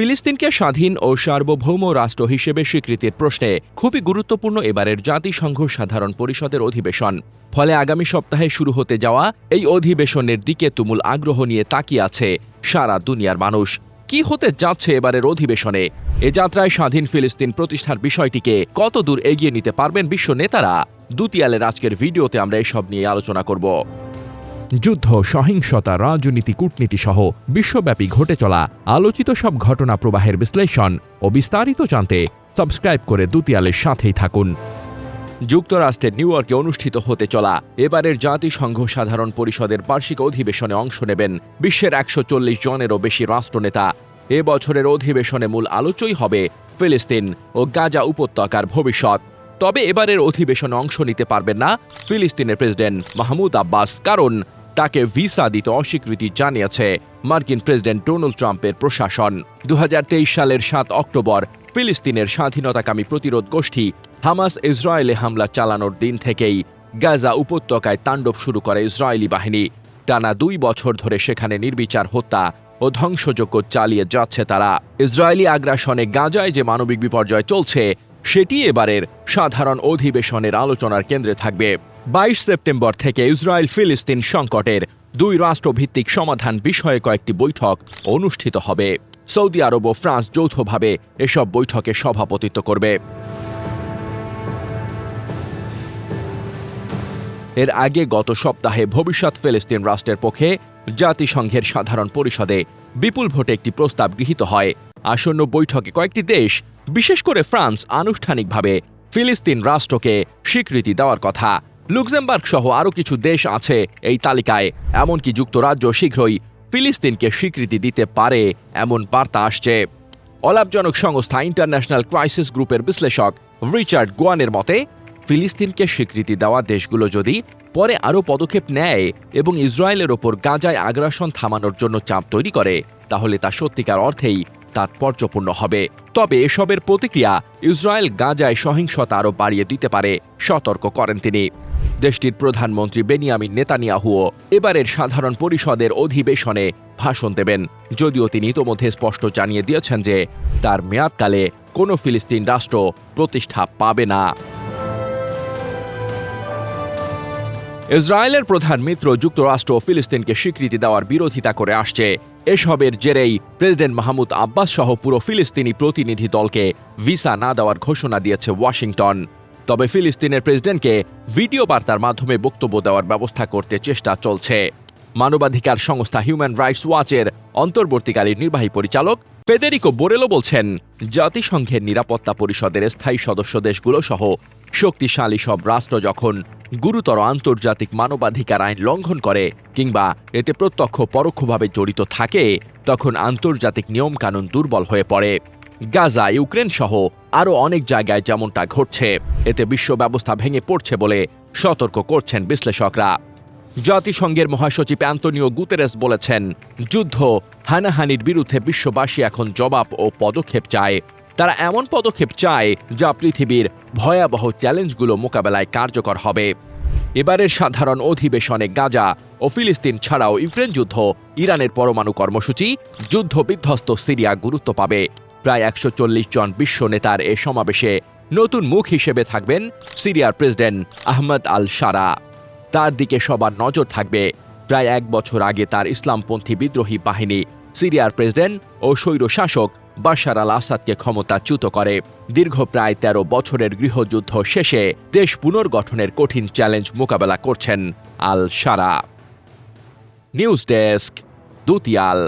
ফিলিস্তিনকে স্বাধীন ও সার্বভৌম রাষ্ট্র হিসেবে স্বীকৃতির প্রশ্নে খুবই গুরুত্বপূর্ণ এবারের জাতিসংঘ সাধারণ পরিষদের অধিবেশন। ফলে আগামী সপ্তাহে শুরু হতে যাওয়া এই অধিবেশনের দিকে তুমুল আগ্রহ নিয়ে তাকিয়ে আছে সারা দুনিয়ার মানুষ। কি হতে যাচ্ছে এবারের অধিবেশনে? এ যাত্রায় স্বাধীন ফিলিস্তিন প্রতিষ্ঠার বিষয়টিকে কত দূর এগিয়ে নিতে পারবেন বিশ্ব নেতারা? দুতিয়ালের আজকের ভিডিওতে আমরা এসব নিয়ে আলোচনা করব। যুদ্ধ, সহিংসতা, রাজনীতি, কূটনীতি সহ বিশ্বব্যাপী ঘটে চলা আলোচিত সব ঘটনা প্রবাহের বিশ্লেষণ ও বিস্তারিত জানতে সাবস্ক্রাইব করে দুতিয়ালের সাথেই থাকুন। যুক্তরাষ্ট্রের নিউ ইয়র্কে অনুষ্ঠিত হতে চলা এবারের জাতিসংঘ সাধারণ পরিষদের বার্ষিক অধিবেশনে অংশ নেবেন বিশ্বের একশো চল্লিশ জনেরও বেশি রাষ্ট্রনেতা। এ বছরের অধিবেশনে মূল আলোচই হবে ফিলিস্তিন ও গাজা উপত্যকার ভবিষ্যৎ। তবে এবারের অধিবেশনে অংশ নিতে পারবেন না ফিলিস্তিনের প্রেসিডেন্ট মাহমুদ আব্বাস, কারণ তাকে ভিসা দিতে অস্বীকৃতি জানিয়েছে মার্কিন প্রেসিডেন্ট ডোনাল্ড ট্রাম্পের প্রশাসন। দু হাজার তেইশ সালের সাত অক্টোবর, ফিলিস্তিনের স্বাধীনতাকামী প্রতিরোধ গোষ্ঠী হামাস ইসরায়েলে হামলা চালানোর দিন থেকেই গাজা উপত্যকায় তাণ্ডব শুরু করে ইসরায়েলি বাহিনী। টানা দুই বছর ধরে সেখানে নির্বিচার, হত্যা ও ধ্বংসযজ্ঞ চালিয়ে যাচ্ছে তারা। ইসরায়েলি আগ্রাসনে গাজায় যে মানবিক বিপর্যয় চলছে, সেটি এবারের সাধারণ অধিবেশনের আলোচনার কেন্দ্রে থাকবে। বাইশ সেপ্টেম্বর থেকে ইসরায়েল ফিলিস্তিন সংকটের দুই রাষ্ট্রভিত্তিক সমাধান বিষয়ে কয়েকটি বৈঠক অনুষ্ঠিত হবে। সৌদি আরব ও ফ্রান্স যৌথভাবে এসব বৈঠকে সভাপতিত্ব করবে। এর আগে গত সপ্তাহে ভবিষ্যৎ ফিলিস্তিন রাষ্ট্রের পক্ষে জাতিসংঘের সাধারণ পরিষদে বিপুল ভোটে একটি প্রস্তাব গৃহীত হয়। আসন্ন বৈঠকে কয়েকটি দেশ, বিশেষ করে ফ্রান্স, আনুষ্ঠানিকভাবে ফিলিস্তিন রাষ্ট্রকে স্বীকৃতি দেওয়ার কথা। লুক্সেমবার্গ সহ আরও কিছু দেশ আছে এই তালিকায়। এমনকি যুক্তরাজ্য শীঘ্রই ফিলিস্তিনকে স্বীকৃতি দিতে পারে, এমন বার্তা আসছে। অলাভজনক সংস্থা ইন্টারন্যাশনাল ক্রাইসিস গ্রুপের বিশ্লেষক রিচার্ড গোয়ানের মতে, ফিলিস্তিনকে স্বীকৃতি দেওয়া দেশগুলো যদি পরে আরও পদক্ষেপ নেয় এবং ইসরায়েলের ওপর গাজায় আগ্রাসন থামানোর জন্য চাপ তৈরি করে, তাহলে তা সত্যিকার অর্থেই তাৎপর্যপূর্ণ হবে। তবে এসবের প্রতিক্রিয়া ইসরায়েল গাজায় সহিংসতা আরও বাড়িয়ে দিতে পারে, সতর্ক করেন তিনি। দেশটির প্রধানমন্ত্রী বেনিয়ামিন নেতানিয়াহুও এবারের সাধারণ পরিষদের অধিবেশনে ভাষণ দেবেন। যদিও তিনি ইতোমধ্যে স্পষ্ট জানিয়ে দিয়েছেন যে, তার মেয়াদকালে কোনো ফিলিস্তিন রাষ্ট্র প্রতিষ্ঠা পাবে না। ইসরায়েলের প্রধান মিত্র যুক্তরাষ্ট্র ফিলিস্তিনকে স্বীকৃতি দেওয়ার বিরোধিতা করে আসছে। এসবের জেরেই প্রেসিডেন্ট মাহমুদ আব্বাস সহ পুরো ফিলিস্তিনি প্রতিনিধি দলকে ভিসা না দেওয়ার ঘোষণা দিয়েছে ওয়াশিংটন। তবে ফিলিস্তিনের প্রেসিডেন্টকে ভিডিও বার্তার মাধ্যমে বক্তব্য দেওয়ার ব্যবস্থা করতে চেষ্টা চলছে। মানবাধিকার সংস্থা হিউম্যান রাইটস ওয়াচের অন্তর্বর্তীকালীন নির্বাহী পরিচালক ফেদেরিকো বোরেলো বলছেন, জাতিসংঘের নিরাপত্তা পরিষদের স্থায়ী সদস্য দেশগুলো সহ শক্তিশালী সব রাষ্ট্র যখন গুরুতর আন্তর্জাতিক মানবাধিকার আইন লঙ্ঘন করে কিংবা এতে প্রত্যক্ষ পরোক্ষভাবে জড়িত থাকে, তখন আন্তর্জাতিক নিয়মকানুন দুর্বল হয়ে পড়ে। গাজা, ইউক্রেন সহ আরও অনেক জায়গায় যেমনটা ঘটছে। এতে বিশ্ব ব্যবস্থা ভেঙে পড়ছে বলে সতর্ক করছেন বিশ্লেষকরা। জাতিসংঘের মহাসচিব অ্যান্তনিও গুতেরেস বলেছেন, যুদ্ধ হানাহানির বিরুদ্ধে বিশ্ববাসী এখন জবাব ও পদক্ষেপ চায়। তারা এমন পদক্ষেপ চায় যা পৃথিবীর ভয়াবহ চ্যালেঞ্জগুলো মোকাবেলায় কার্যকর হবে। এবারের সাধারণ অধিবেশনে গাজা ও ফিলিস্তিন ছাড়াও ইউক্রেন যুদ্ধ ইরানের পরমাণু কর্মসূচি, যুদ্ধ বিধ্বস্ত সিরিয়া গুরুত্ব পাবে। প্রায় একশো চল্লিশ জন বিশ্ব নেতার এ সমাবেশে নতুন মুখ হিসেবে থাকবেন সিরিয়ার প্রেসিডেন্ট আহমদ আল সারা। তার দিকে সবার নজর থাকবে। প্রায় এক বছর আগে তার ইসলামপন্থী বিদ্রোহী বাহিনী সিরিয়ার প্রেসিডেন্ট ও স্বৈর শাসক বাশার আল আসাদকে ক্ষমতাচ্যুত করে। দীর্ঘ প্রায় ১৩ বছরের গৃহযুদ্ধ শেষে দেশ পুনর্গঠনের কঠিন চ্যালেঞ্জ মোকাবেলা করছেন আল সারা। News desk, দুতিয়াল।